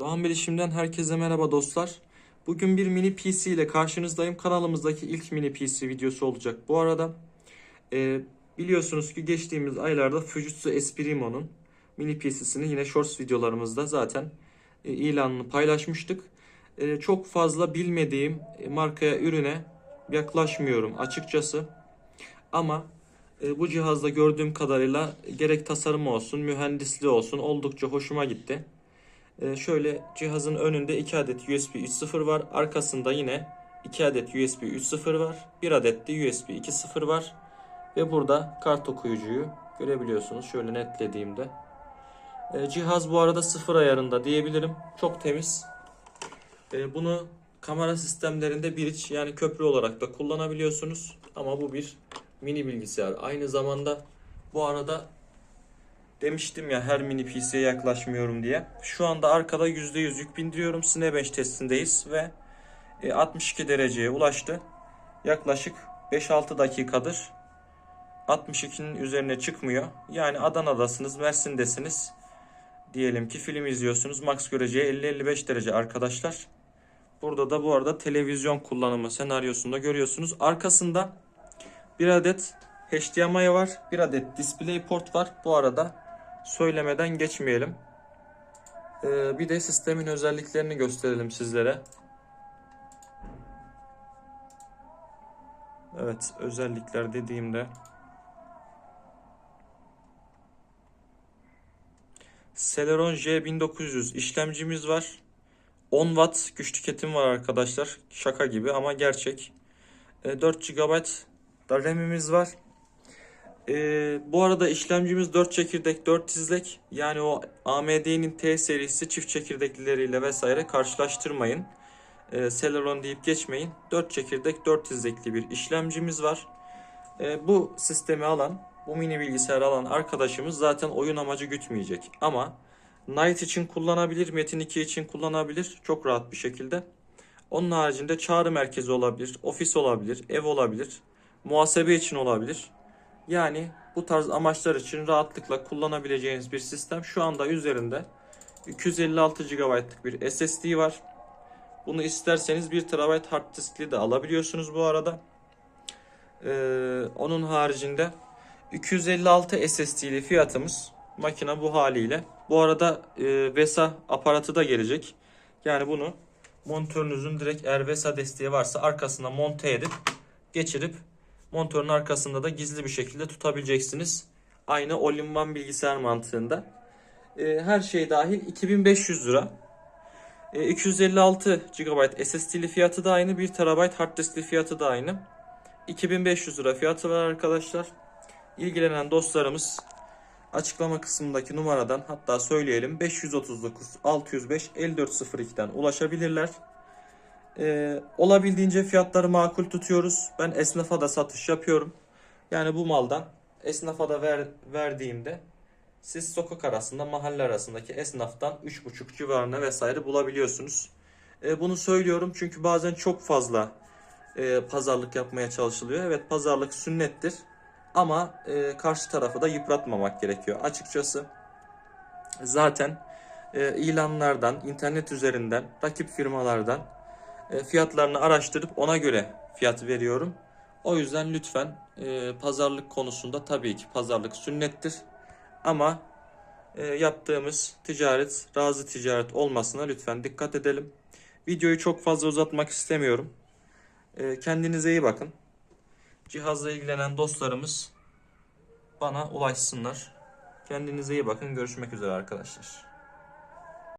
Doğan Bilişim'den herkese merhaba dostlar. Bugün bir mini PC ile karşınızdayım. Kanalımızdaki ilk mini PC videosu olacak. Bu arada e, biliyorsunuz ki geçtiğimiz aylarda Fujitsu Esprimo'nun mini PC'sini yine Shorts videolarımızda zaten e, ilanını paylaşmıştık. E, çok fazla bilmediğim e, markaya, ürüne yaklaşmıyorum açıkçası. Ama e, bu cihazda gördüğüm kadarıyla gerek tasarımı olsun, mühendisliği olsun oldukça hoşuma gitti. Ee, şöyle cihazın önünde 2 adet USB 3.0 var. Arkasında yine 2 adet USB 3.0 var. 1 adet de USB 2.0 var. Ve burada kart okuyucuyu görebiliyorsunuz. Şöyle netlediğimde. Ee, cihaz bu arada sıfır ayarında diyebilirim. Çok temiz. Ee, bunu kamera sistemlerinde bridge yani köprü olarak da kullanabiliyorsunuz. Ama bu bir mini bilgisayar. Aynı zamanda bu arada Demiştim ya her mini PC'ye yaklaşmıyorum diye. Şu anda arkada %100 yük bindiriyorum. Cinebench testindeyiz ve e, 62 dereceye ulaştı. Yaklaşık 5-6 dakikadır 62'nin üzerine çıkmıyor. Yani Adana'dasınız, Mersin'desiniz. Diyelim ki film izliyorsunuz. Max göreceği 50-55 derece arkadaşlar. Burada da bu arada televizyon kullanımı senaryosunda görüyorsunuz. Arkasında bir adet HDMI var. Bir adet DisplayPort var. Bu arada söylemeden geçmeyelim. Ee, bir de sistemin özelliklerini gösterelim sizlere. Evet, özellikler dediğimde Celeron J1900 işlemcimiz var. 10 Watt güç tüketim var arkadaşlar. Şaka gibi ama gerçek. E, 4 GB da RAM'imiz var. Ee, bu arada işlemcimiz 4 çekirdek 4 dizlek. Yani o AMD'nin T serisi çift çekirdeklileriyle vesaire karşılaştırmayın. Ee, Celeron deyip geçmeyin. 4 çekirdek 4 dizlekli bir işlemcimiz var. Ee, bu sistemi alan, bu mini bilgisayarı alan arkadaşımız zaten oyun amacı gütmeyecek. Ama Night için kullanabilir, Metin 2 için kullanabilir çok rahat bir şekilde. Onun haricinde çağrı merkezi olabilir, ofis olabilir, ev olabilir, muhasebe için olabilir. Yani bu tarz amaçlar için rahatlıkla kullanabileceğiniz bir sistem. Şu anda üzerinde 256 GB'lık bir SSD var. Bunu isterseniz 1 TB hard diskli de alabiliyorsunuz bu arada. Ee, onun haricinde 256 SSD'li fiyatımız makine bu haliyle. Bu arada e, VESA aparatı da gelecek. Yani bunu monitörünüzün direkt eğer VESA desteği varsa arkasına monte edip geçirip Monitörün arkasında da gizli bir şekilde tutabileceksiniz. Aynı all-in-one bilgisayar mantığında. E, her şey dahil 2500 lira. E, 256 GB SSD'li fiyatı da aynı. 1 TB hard diskli fiyatı da aynı. 2500 lira fiyatı var arkadaşlar. İlgilenen dostlarımız açıklama kısmındaki numaradan hatta söyleyelim 539 605 5402'den ulaşabilirler. Ee, olabildiğince fiyatları makul tutuyoruz. Ben esnafa da satış yapıyorum. Yani bu maldan esnafa da ver, verdiğimde siz sokak arasında mahalle arasındaki esnaftan 3,5 civarına vesaire bulabiliyorsunuz. Ee, bunu söylüyorum çünkü bazen çok fazla e, pazarlık yapmaya çalışılıyor. Evet pazarlık sünnettir ama e, karşı tarafı da yıpratmamak gerekiyor. Açıkçası zaten e, ilanlardan, internet üzerinden, rakip firmalardan e, fiyatlarını araştırıp ona göre fiyat veriyorum. O yüzden lütfen e, pazarlık konusunda tabii ki pazarlık sünnettir. Ama e, yaptığımız ticaret razı ticaret olmasına lütfen dikkat edelim. Videoyu çok fazla uzatmak istemiyorum. Kendinize iyi bakın. Cihazla ilgilenen dostlarımız bana ulaşsınlar. Kendinize iyi bakın. Görüşmek üzere arkadaşlar.